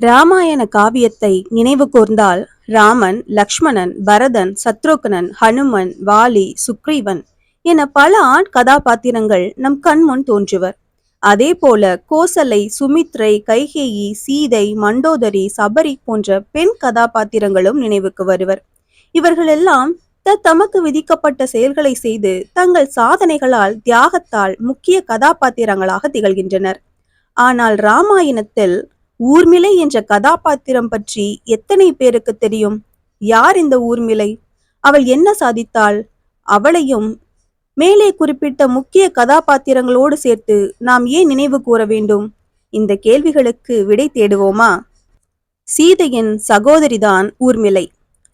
ராமாயண காவியத்தை நினைவு கூர்ந்தால் ராமன் லக்ஷ்மணன் பரதன் சத்ருகனன் ஹனுமன் வாலி சுக்ரீவன் என பல ஆண் கதாபாத்திரங்கள் நம் கண்முன் தோன்றுவர். அதே போல கோசலை சுமித்ரை கைகேயி சீதை மண்டோதரி சபரி போன்ற பெண் கதாபாத்திரங்களும் நினைவுக்கு வருவர். இவர்களெல்லாம் தமக்கு விதிக்கப்பட்ட செயல்களை செய்து தங்கள் சாதனைகளால் தியாகத்தால் முக்கிய கதாபாத்திரங்களாக திகழ்கின்றனர். ஆனால் ராமாயணத்தில் ஊர்மிளை என்ற கதாபாத்திரம் பற்றி எத்தனை பேருக்கு தெரியும்? யார் இந்த ஊர்மிளை? அவள் என்ன சாதித்தாள்? அவளையும் மேலே குறிப்பிட்ட முக்கிய கதாபாத்திரங்களோடு சேர்த்து நாம் ஏன் நினைவு கூற வேண்டும்? இந்த கேள்விகளுக்கு விடை தேடுவோமா? சீதையின் சகோதரிதான் ஊர்மிளை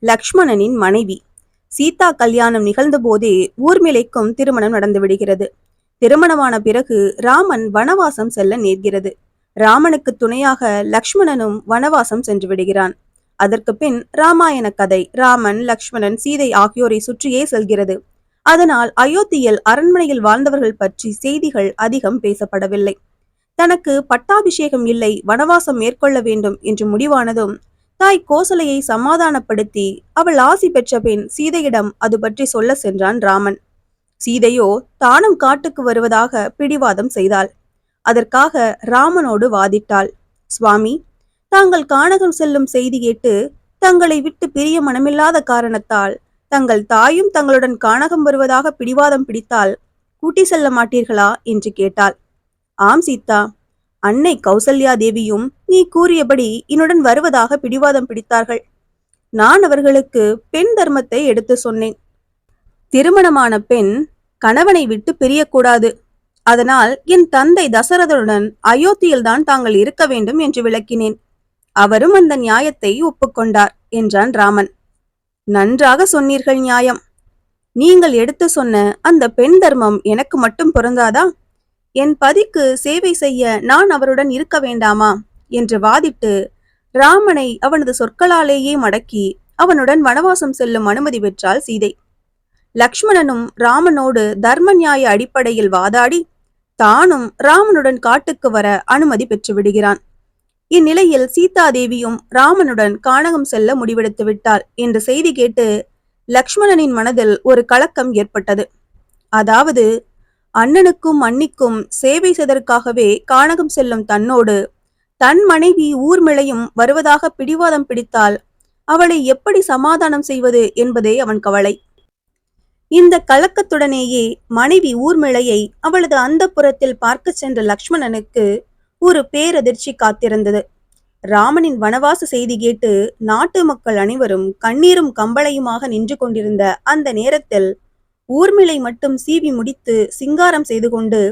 லக்ஷ்மணனின் மனைவி. சீதா கல்யாணம் நிகழ்ந்த போதே ஊர்மிளைக்கும் திருமணம் நடந்து விடுகிறது. திருமணமான பிறகு ராமன் வனவாசம் செல்ல நேர்கிறது. ராமனுக்கு துணையாக லக்ஷ்மணனும் வனவாசம் சென்று விடுகிறான். அதற்கு பின் ராமாயண கதை ராமன் லக்ஷ்மணன் சீதை ஆகியோரை சுற்றியே செல்கிறது. அதனால் அயோத்தியில் அரண்மனையில் வாழ்ந்தவர்கள் பற்றி செய்திகள் அதிகம் பேசப்படவில்லை. தனக்கு பட்டாபிஷேகம் இல்லை வனவாசம் மேற்கொள்ள வேண்டும் என்று முடிவானதும் தாய் கோசலையை சமாதானப்படுத்தி அவள் ஆசி பெற்ற பின் சீதையிடம் அது பற்றி சொல்ல சென்றான் ராமன். சீதையோ தானும் காட்டுக்கு வருவதாக பிடிவாதம் செய்தாள். அதற்காக ராமனோடு வாதிட்டாள். சுவாமி தாங்கள் கானகம் செல்லும் செய்தி கேட்டு தங்களை விட்டு பிரிய மனமில்லாத காரணத்தால் தங்கள் தாயும் தங்களுடன் கானகம் வருவதாக பிடிவாதம் பிடித்தால் கூட்டி செல்ல மாட்டீர்களா? என்று கேட்டாள். ஆம் சீதா. அன்னை கௌசல்யா தேவியும் நீ கூறியபடி என்னுடன் வருவதாக பிடிவாதம் பிடித்தார்கள். நான் அவர்களுக்கு பெண் தர்மத்தை எடுத்து சொன்னேன். திருமணமான பெண் கணவனை விட்டு பிரியக்கூடாது. அதனால் என் தந்தை தசரதனுடன் அயோத்தியில்தான் தாங்கள் இருக்க வேண்டும் என்று விளக்கினேன். அவரும் அந்த நியாயத்தை ஒப்புக்கொண்டார் என்றான் ராமன். நன்றாக சொன்னீர்கள் நியாயம். நீங்கள் எடுத்து சொன்ன அந்த பெண் தர்மம் எனக்கு மட்டும் பொருந்தாதா? என் பதிக்கு சேவை செய்ய நான் அவருடன் இருக்க வேண்டாமா? என்று வாதிட்டு ராமனை அவனது சொற்களாலேயே மடக்கி அவனுடன் வனவாசம் செல்லும் அனுமதி பெற்றாள் சீதை. லக்ஷ்மணனும் ராமனோடு தர்ம நியாய அடிப்படையில் வாதாடி தானும் ராமனுடன் காட்டுக்கு வர அனுமதி பெற்று விடுகிறான். இந்நிலையில் சீதாதேவியும் ராமனுடன் கானகம் செல்ல முடிவெடுத்து விட்டாள் என்ற செய்தி கேட்டு லக்ஷ்மணனின் மனதில் ஒரு கலக்கம் ஏற்பட்டது. அதாவது அண்ணனுக்கும் அன்னிக்கும் சேவை செய்தற்காகவே கானகம் செல்லும் தன்னோடு தன் மனைவி ஊர்மிளையும் வருவதாக பிடிவாதம் பிடித்தால் அவளை எப்படி சமாதானம் செய்வது என்பதே அவன் கவலை. இந்த கலக்கத்துடனேயே மனைவி ஊர்மிளையை அவளது அந்த புறத்தில் பார்க்க சென்ற லக்ஷ்மணனுக்கு ஒரு பேரதிர்ச்சி காத்திருந்தது. ராமனின் வனவாச செய்தி கேட்டு நாட்டு மக்கள் அனைவரும் கண்ணீரும் கம்பளையுமாக நின்று கொண்டிருந்த அந்த நேரத்தில் ஊர்மிளை மட்டும் சீவி முடித்து சிங்காரம் செய்து கொண்டு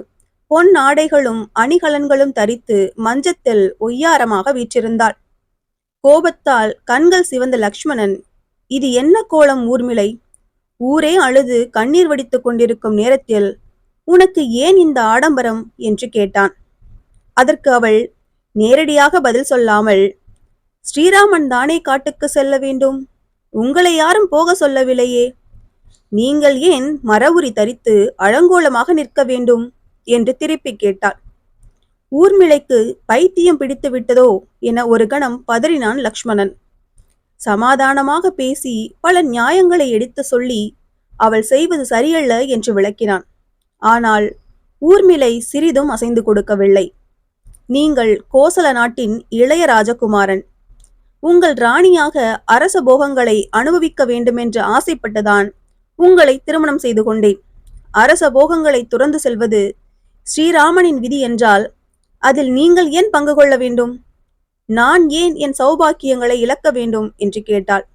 பொன் ஆடைகளும் அணிகலன்களும் தரித்து மஞ்சத்தில் ஒய்யாரமாக வீற்றிருந்தாள். கோபத்தால் கண்கள் சிவந்த லக்ஷ்மணன் இது என்ன கோலம் ஊர்மிளை? ஊரே அழுது கண்ணீர் வடித்து கொண்டிருக்கும் நேரத்தில் உனக்கு ஏன் இந்த ஆடம்பரம்? என்று கேட்டான். அதற்கு அவள் நேரடியாக பதில் சொல்லாமல் ஸ்ரீராமன் தானே காட்டுக்கு செல்ல வேண்டும்? உங்களை யாரும் போக சொல்லவில்லையே. நீங்கள் ஏன் மரவுரி தரித்து அழங்கோலமாக நிற்க வேண்டும்? என்று திருப்பி கேட்டாள். ஊர்மிளைக்கு பைத்தியம் பிடித்து விட்டதோ? என ஒரு கணம் பதறினான் லக்ஷ்மணன். சமாதானமாக பேசி பல நியாயங்களை எடுத்து சொல்லி அவள் செய்வது சரியல்ல என்று விளக்கினான். ஆனால் ஊர்மிளை சிறிதும் அசைந்து கொடுக்கவில்லை. நீங்கள் கோசல நாட்டின் இளைய ராஜகுமாரன். உங்கள் ராணியாக அரச போகங்களை அனுபவிக்க வேண்டுமென்று ஆசைப்பட்டுதான் உங்களை திருமணம் செய்து கொண்டேன். அரச போகங்களை துறந்து செல்வது ஸ்ரீராமனின் விதி என்றால் அதில் நீங்கள் ஏன் பங்கு கொள்ள வேண்டும்? நான் ஏன் என் சௌபாக்கியங்களை இழக்க வேண்டும்? என்று கேட்டாள்.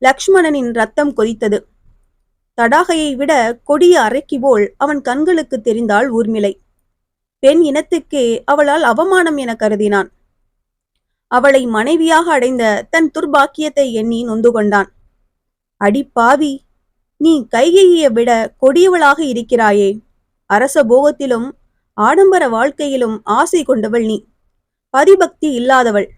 லக்ஷ்மணனின் ரத்தம் கொதித்தது. தடாகையை விட கொடிய அரைக்கி போல் அவன் கண்களுக்கு தெரிந்தாள் ஊர்மிளை. பெண் இனத்துக்கே அவளால் அவமானம் என கருதினான். அவளை மனைவியாக அடைந்த தன் துர்பாக்கியத்தை எண்ணி நொந்து கொண்டான். அடி பாவி நீ கைகையை விட கொடியவளாக இருக்கிறாயே. அரச போகத்திலும் ஆடம்பர வாழ்க்கையிலும் ஆசை கொண்டவள் நீ. பதிபக்தி இல்லாதவள்.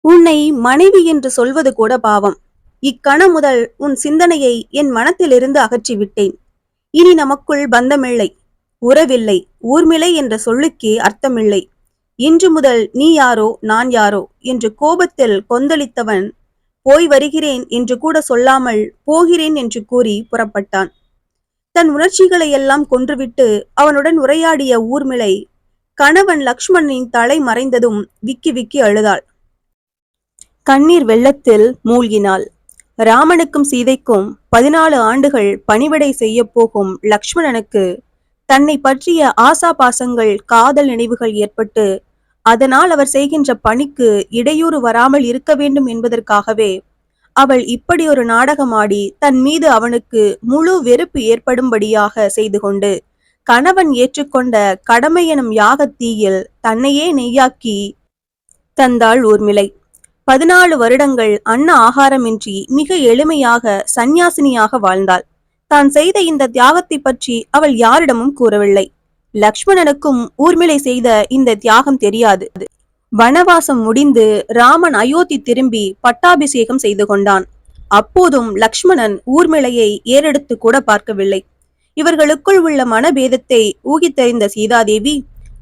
உன்னை மனைவி என்று சொல்வது கூட பாவம். இக்கணம் முதல் உன் சிந்தனையை என் மனத்திலிருந்து அகற்றி விட்டேன் இனி நமக்குள் பந்தமில்லை. உறவில்லை. ஊர்மிலை என்ற சொல்லுக்கே அர்த்தமில்லை. இன்று முதல் நீ யாரோ நான் யாரோ என்று கோபத்தில் கொந்தளித்தவன் போய் வருகிறேன் என்று கூட சொல்லாமல் போகிறேன் என்று கூறி புறப்பட்டான். தன் உணர்ச்சிகளை எல்லாம் கொன்றுவிட்டு அவனுடன் உரையாடிய ஊர்மிளை கணவன் லக்ஷ்மணனின் தலை மறைந்ததும் விக்கி விக்கி அழுதாள். கண்ணீர் வெள்ளத்தில் மூழ்கினாள். ராமனுக்கும் சீதைக்கும் பதினாலு ஆண்டுகள் பணிவிடை செய்ய போகும் லக்ஷ்மணனுக்கு தன்னை பற்றிய ஆசா பாசங்கள் காதல் நினைவுகள் ஏற்பட்டு அதனால் அவர் செய்கின்ற பணிக்கு இடையூறு வராமல் இருக்க வேண்டும் என்பதற்காகவே அவள் இப்படி ஒரு நாடகமாடி தன் மீது அவனுக்கு முழு வெறுப்பு ஏற்படும்படியாக செய்து கொண்டு கணவன் ஏற்றுக்கொண்ட கடமை எனும் யாகத்தீயில் தன்னையே நெய்யாக்கி தந்தாள் ஊர்மிளை. பதினாலு வருடங்கள் அன்ன ஆகாரமின்றி மிக எளிமையாக சந்நியாசினியாக வாழ்ந்தாள். தான் செய்த இந்த தியாகத்தை பற்றி அவள் யாரிடமும் கூறவில்லை. லக்ஷ்மணனுக்கும் ஊர்மிளை செய்த இந்த தியாகம் தெரியாது. வனவாசம் முடிந்து ராமன் அயோத்தி திரும்பி பட்டாபிஷேகம் செய்து கொண்டான். அப்போதும் லக்ஷ்மணன் ஊர்மிளையை ஏறெடுத்து கூட பார்க்கவில்லை. இவர்களுக்குள் உள்ள மனபேதத்தை ஊகித்தறிந்த சீதாதேவி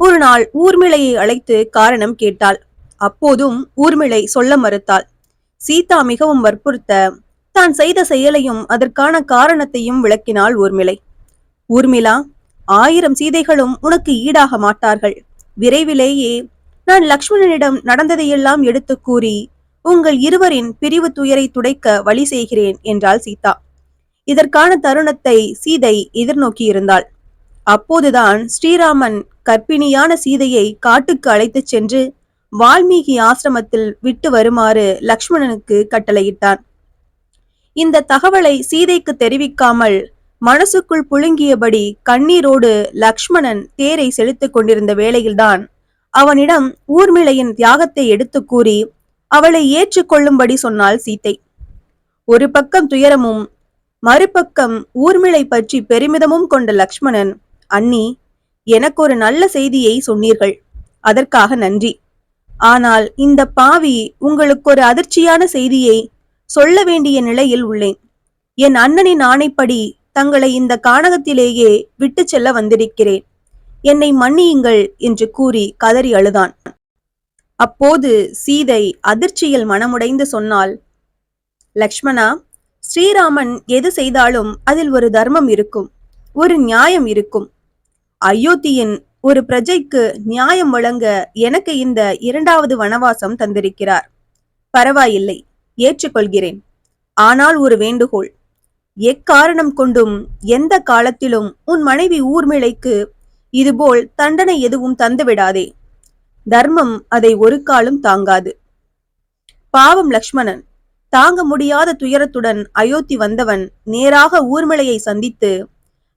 ஒரு நாள் ஊர்மிளையை அழைத்து காரணம் கேட்டாள். அப்போதும் ஊர்மிளை சொல்ல மறுத்தாள். சீதா மிகவும் வற்புறுத்த தான் செய்த செயலையும் அதற்கான காரணத்தையும் விளக்கினாள் ஊர்மிளை. ஊர்மிளா ஆயிரம் சீதைகளும் உனக்கு ஈடாக மாட்டார்கள். விரைவிலேயே நான் லக்ஷ்மணனிடம் நடந்ததையெல்லாம் எடுத்து கூறி உங்கள் இருவரின் பிரிவு துயரை துடைக்க வழி செய்கிறேன் என்றாள் சீதா. இதற்கான தருணத்தை சீதை எதிர்நோக்கி இருந்தாள். அப்போதுதான் ஸ்ரீராமன் கற்பிணியான சீதையை காட்டுக்கு அழைத்துச் சென்று வால்மீகி ஆசிரமத்தில் விட்டு வருமாறு லக்ஷ்மணனுக்கு கட்டளையிட்டான். இந்த தகவலை சீதைக்கு தெரிவிக்காமல் மனசுக்குள் புழுங்கியபடி கண்ணீரோடு லக்ஷ்மணன் தேரை செலுத்திக் கொண்டிருந்த வேளையில்தான் அவனிடம் ஊர்மிளையின் தியாகத்தை எடுத்து கூறி அவளை ஏற்றுக்கொள்ளும்படி சொன்னாள் சீத்தை ஒரு பக்கம் துயரமும் மறுபக்கம் ஊர்மிளை பற்றி பெருமிதமும் கொண்ட லக்ஷ்மணன் அண்ணி எனக்கு ஒரு நல்ல செய்தியை சொன்னீர்கள். அதற்காக நன்றி. ஆனால் இந்த பாவி உங்களுக்கு ஒரு அதிர்ச்சியான செய்தியை சொல்ல வேண்டிய நிலையில் உள்ளேன். என் அண்ணனின் ஆணைப்படி தங்களை இந்த கானகத்திலேயே விட்டு செல்ல வந்திருக்கிறேன். என்னை மன்னியுங்கள் என்று கூறி கதறி அழுதான். அப்போது சீதை அதிர்ச்சியில் மனமுடைந்து சொன்னாள் லக்ஷ்மணா ஸ்ரீராமன் எது செய்தாலும் அதில் ஒரு தர்மம் இருக்கும் ஒரு நியாயம் இருக்கும். அயோத்தியின் ஒரு பிரஜைக்கு நியாயம் வழங்க எனக்கு இந்த இரண்டாவது வனவாசம் தந்திருக்கிறார். பரவாயில்லை ஏற்றுக்கொள்கிறேன். ஆனால் ஒரு வேண்டுகோள். எக்காரணம் கொண்டும் எந்த காலத்திலும் உன் மனைவி ஊர்மிளைக்கு இதுபோல் தண்டனை எதுவும் தந்துவிடாதே. தர்மம் அதை ஒரு காலம் தாங்காது. பாவம் லக்ஷ்மணன் தாங்க முடியாத துயரத்துடன் அயோத்தி வந்தவன் நேராக ஊர்மலையை சந்தித்து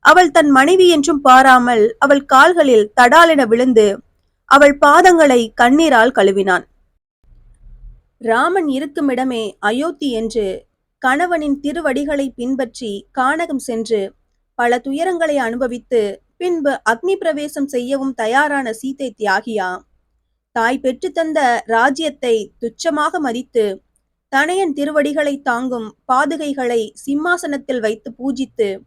அவள் தன் மனைவி என்றும் பாராமல் அவள் கால்களில் தடாலென விழுந்து அவள் பாதங்களை கண்ணீரால் கழுவினான். ராமன் இருக்குமிடமே அயோத்தி என்று கணவனின் திருவடிகளை பின்பற்றி கானகம் சென்று பல துயரங்களை அனுபவித்து பின்பு அக்னி பிரவேசம் செய்யவும் தயாரான சீதை தியாகியா தாய் பெற்று தந்த ராஜ்யத்தை துச்சமாக மதித்து தனையன் திருவடிகளை தாங்கும் பாதுகைகளை சிம்மாசனத்தில் வைத்து பூஜித்து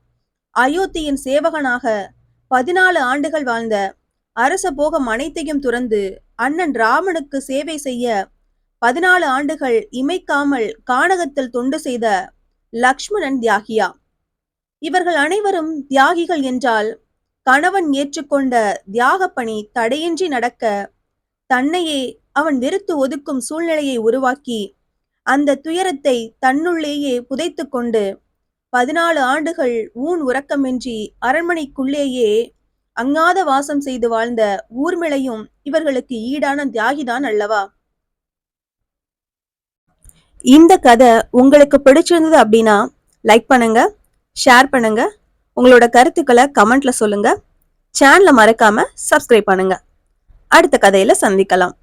அயோத்தியின் சேவகனாக பதினாலு ஆண்டுகள் வாழ்ந்த அரச போகம் அனைத்தையும் துறந்து அண்ணன் ராமனுக்கு சேவை செய்ய பதினாலு ஆண்டுகள் இமைக்காமல் கானகத்தில் தொண்டு செய்த லக்ஷ்மணன் தியாகியா. இவர்கள் அனைவரும் தியாகிகள் என்றால் கணவன் ஏற்றுக்கொண்ட தியாக பணி தடையின்றி நடக்க தன்னையே அவன் வெறுத்து ஒதுக்கும் சூழ்நிலையை உருவாக்கி அந்த துயரத்தை தன்னுள்ளேயே புதைத்து கொண்டு பதினாலு ஆண்டுகள் ஊன் உறக்கமின்றி அரண்மனைக்குள்ளேயே அங்காத வாசம் செய்து வாழ்ந்த ஊர்மிளையும் இவர்களுக்கு ஈடான தியாகிதான் அல்லவா? இந்த கதை உங்களுக்கு பிடிச்சிருந்தது அப்படின்னா லைக் பண்ணுங்க ஷேர் பண்ணுங்க. உங்களோட கருத்துக்களை கமெண்ட்ல சொல்லுங்க. சேனலை மறக்காம சப்ஸ்கிரைப் பண்ணுங்க. அடுத்த கதையில சந்திக்கலாம்.